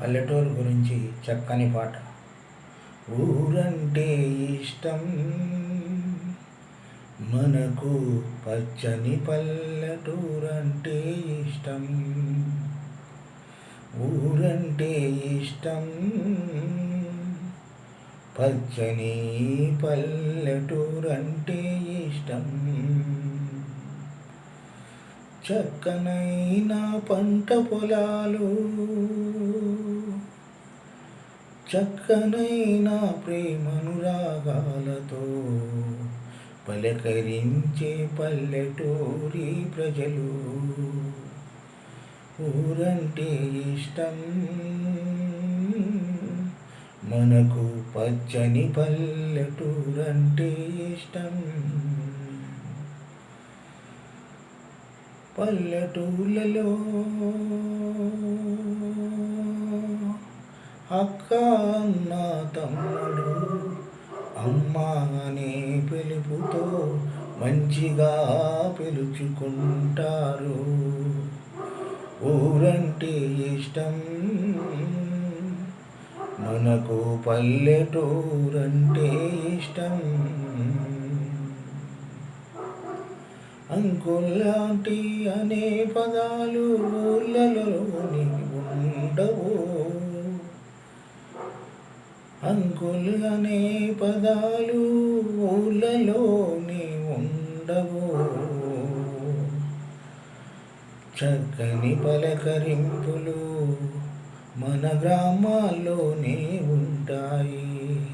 పల్లెటూరు గురించి చక్కని పాట. ఊరంటే ఇష్టం. మనకు పచ్చని పల్లెటూరంటే ఇష్టం. ఊరంటే ఇష్టం. పచ్చని పల్లెటూరంటే ఇష్టం. చక్కనైన పంట పొలాలు. చక్కనైన ప్రేమనురాగాలతో పలకరించే పల్లెటూరి ప్రజలు. ఊరంటే ఇష్టం. మనకు పచ్చని పల్లెటూరంటే ఇష్టం. పల్లెటూళ్ళలో అక్క అన్న తమ్ముడు అమ్మ అనే పిలుపుతో మంచిగా పిలుచుకుంటారు. ఊరంటే ఇష్టం. మనకు పల్లెటూరంటే ఇష్టం. అంకుల్లాంటి అనే పదాలు ఊళ్ళలోని ఉండవు. అంకుల్ అనే పదాలు ఊళ్ళలోని ఉండవు. చక్కని పలకరింపులు మన గ్రామాల్లోనే ఉంటాయి.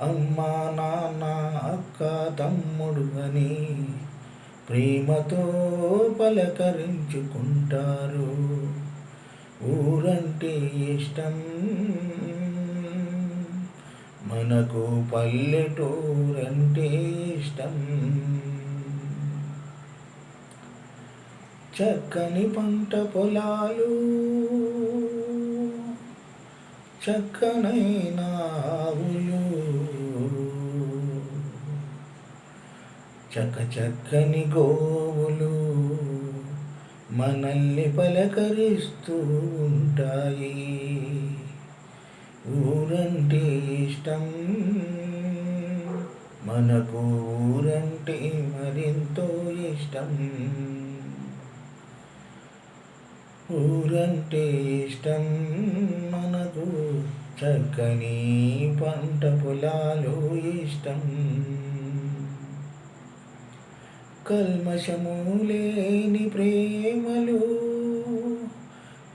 అమ్మ నాన్న అక్క తమ్ముడు అని ప్రేమతో పలకరించుకుంటారు. ఊరంటే ఇష్టం. మనకు పల్లెటూరంటే ఇష్టం. చక్కని పంట పొలాలు చక్కనైన ఆవులు చక్క చక్కని గోవులు మనల్ని పలకరిస్తూ ఉంటాయి. ఊరంటే ఇష్టం మనకు ఊరంటే మరింతో ఇష్టం. ఊరంటే ఇష్టం మనకు చక్కని పంట పొలాలు ఇష్టం. కల్మషము లేని ప్రేమలు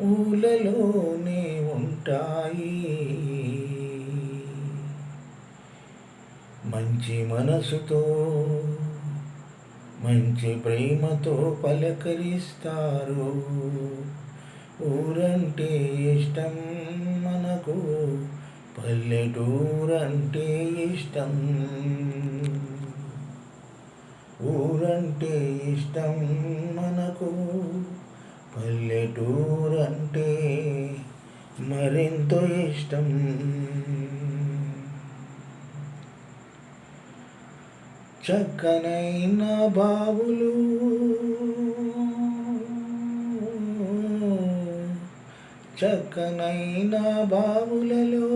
ఊలలోనే ఉంటాయి. మంచి మనసుతో మంచి ప్రేమతో పలకరిస్తారు. ఊరంటే ఇష్టం మనకు పల్లెటూరంటే ఇష్టం. ఊరంటే ఇష్టం మనకు పల్లెటూరంటే మరింత ఇష్టం? చక్కనైన బావులు చక్కనైన బావులలో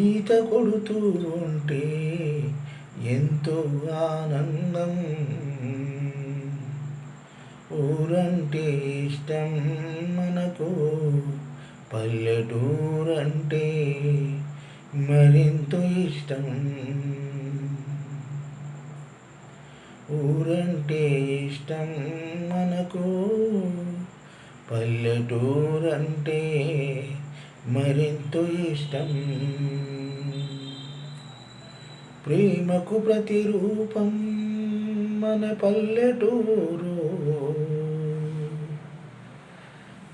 ఈత కొడుతూ ఉంటే ఎంతో ఆనందం. ఊరంటే ఇష్టం మనకు పల్లెటూరంటే మరింత ఇష్టం. ఊరంటే ఇష్టం మనకు పల్లెటూరంటే మరింత ఇష్టం. ప్రేమకు ప్రతిరూపం మన పల్లెటూరు.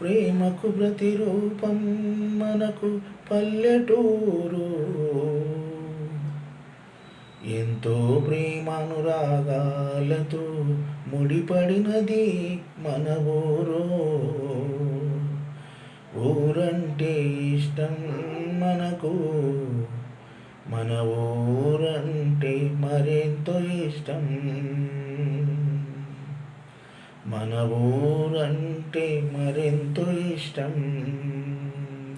ప్రేమకు ప్రతిరూపం మనకు పల్లెటూరు. ఎంతో ప్రేమానురాగాలతో ముడిపడినది మన ఊరు. ఊరంటే ఇష్టం మనకు. మన ఊరంటే మరెంతో ఇష్టం? మన ఊరంటే మరెంతో ఇష్టం? ఇష్టం